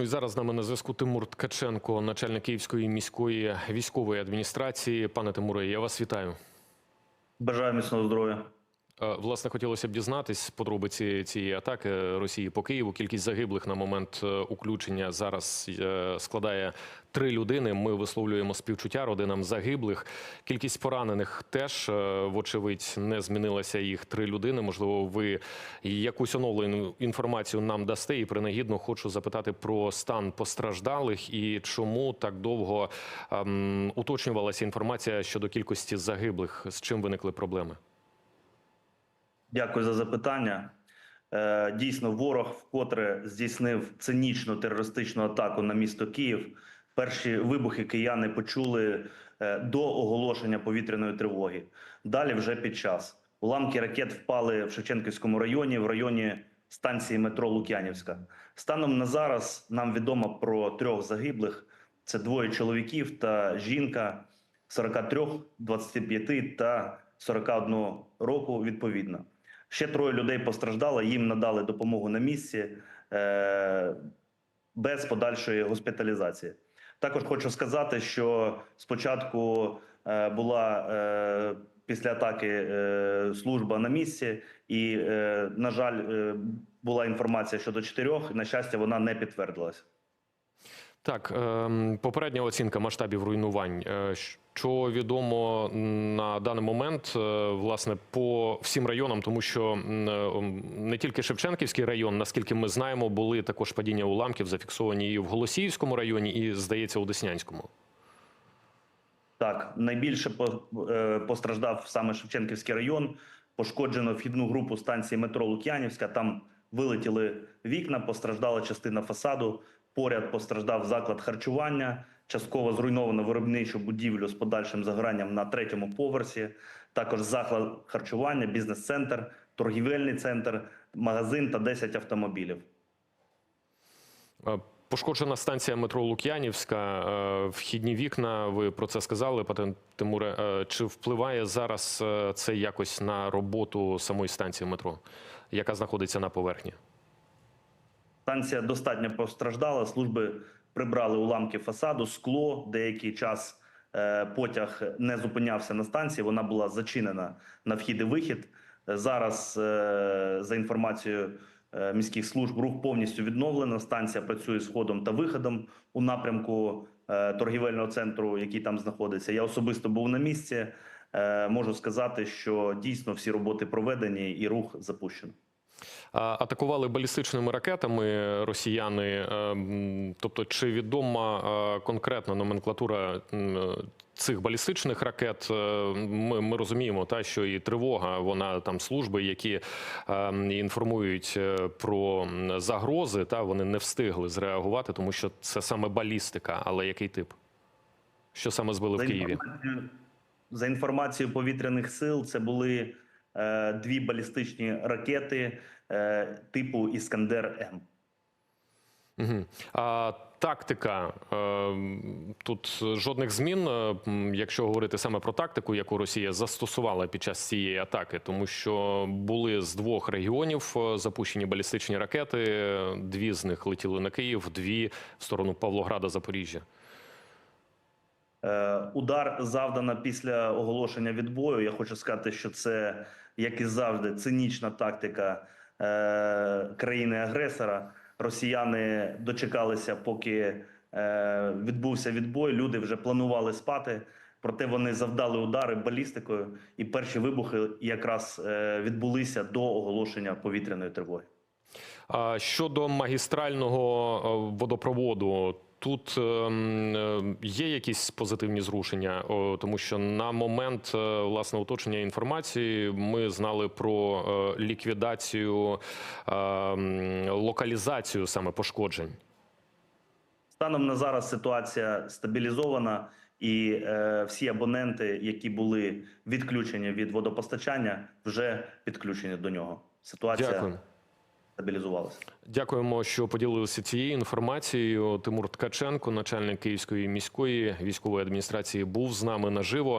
Ну і зараз з нами на зв'язку Тимур Ткаченко, начальник Київської міської військової адміністрації. Пане Тимуре, я вас вітаю. Бажаю міцного здоров'я. Е, Власне, хотілося б дізнатись подробиці цієї атаки Росії по Києву. Кількість загиблих на момент е, уключення зараз е, складає три людини. Ми висловлюємо співчуття родинам загиблих. Кількість поранених теж, вочевидь, не змінилася. Їх три людини. Можливо, ви якусь оновлену інформацію нам дасте. І принагідно хочу запитати про стан постраждалих і чому так довго ем, уточнювалася інформація щодо кількості загиблих. З чим виникли проблеми? Дякую за запитання. Е, Дійсно, ворог вкотре здійснив цинічну терористичну атаку на місто Київ. Перші вибухи кияни почули е, до оголошення повітряної тривоги. Далі вже під час. Уламки ракет впали в Шевченківському районі, в районі станції метро Лук'янівська. Станом на зараз нам відомо про трьох загиблих: це двоє чоловіків та жінка 43, 25 та 41 року відповідно. Ще троє людей постраждало, їм надали допомогу на місці е, без подальшої госпіталізації. Також хочу сказати, що спочатку е, була е, після атаки е, служба на місці, і, е, на жаль, е, була інформація щодо чотирьох. На щастя, вона не підтвердилася. Так, ем, попередня оцінка масштабів руйнувань. Що відомо на даний момент, е, власне, по всім районам, тому що е, не тільки Шевченківський район, наскільки ми знаємо, були також падіння уламків зафіксовані і в Голосіївському районі, і здається, у Деснянському. Так, найбільше е, постраждав саме Шевченківський район. Пошкоджено вхідну групу станції метро Лук'янівська. Там вилетіли вікна, постраждала частина фасаду. Поряд постраждав заклад харчування. Частково зруйновано виробничу будівлю з подальшим загоранням на третьому поверсі. Також заклад харчування, бізнес-центр, торгівельний центр, магазин та 10 автомобілів. Е, Пошкоджена станція метро Лук'янівська, е, вхідні вікна. Ви про це сказали, пане Тимуре. Е, Чи впливає зараз це якось на роботу самої станції метро, яка знаходиться на поверхні? Станція достатньо постраждала. Служби прибрали уламки фасаду, скло. Деякий час е, потяг не зупинявся на станції. Вона була зачинена на вхід і вихід. Зараз, е, за інформацією е, міських служб, рух повністю відновлено. Станція працює з ходом та виходом у напрямку торгівельного центру, який там знаходиться. Я особисто був на місці. Можу сказати, що дійсно всі роботи проведені і рух запущено. Атакували балістичними ракетами росіяни. е, Тобто, чи відома е, конкретна номенклатура цих балістичних ракет? Е, Ми, ми розуміємо, та що і тривога, вона там служби, які інформують про загрози, та вони не встигли зреагувати, тому що це саме балістика. Але який тип? Що саме збили в Києві? За інформацією повітряних сил, це були дві балістичні ракети е, типу Іскандер М. Угу. А тактика е, тут жодних змін, е, якщо говорити саме про тактику, яку Росія застосувала під час цієї атаки, тому що були з двох регіонів е, запущені балістичні ракети. Дві з них летіли на Київ, дві в сторону Павлограда, Запоріжжя. Е, Удар завдано після оголошення відбою. Я хочу сказати, що це, як і завжди, цинічна тактика е, країни-агресора. Росіяни дочекалися, поки е, відбувся відбой. Люди вже планували спати. Проте вони завдали удари балістикою, і перші вибухи якраз відбулися до оголошення повітряної тривоги. Щодо магістрального водопроводу, тут ем, е, є якісь позитивні зрушення, тому що на момент е, власне уточнення інформації ми знали про е, ліквідацію ем, локалізацію саме пошкоджень. Станом на зараз ситуація стабілізована, і е, всі абоненти, які були відключені від водопостачання, вже підключені до нього. Ситуація Дякую. Стабілізувалася. Дякуємо, що поділилися цією інформацією. Тимур Ткаченко, начальник Київської міської військової адміністрації, був з нами наживо.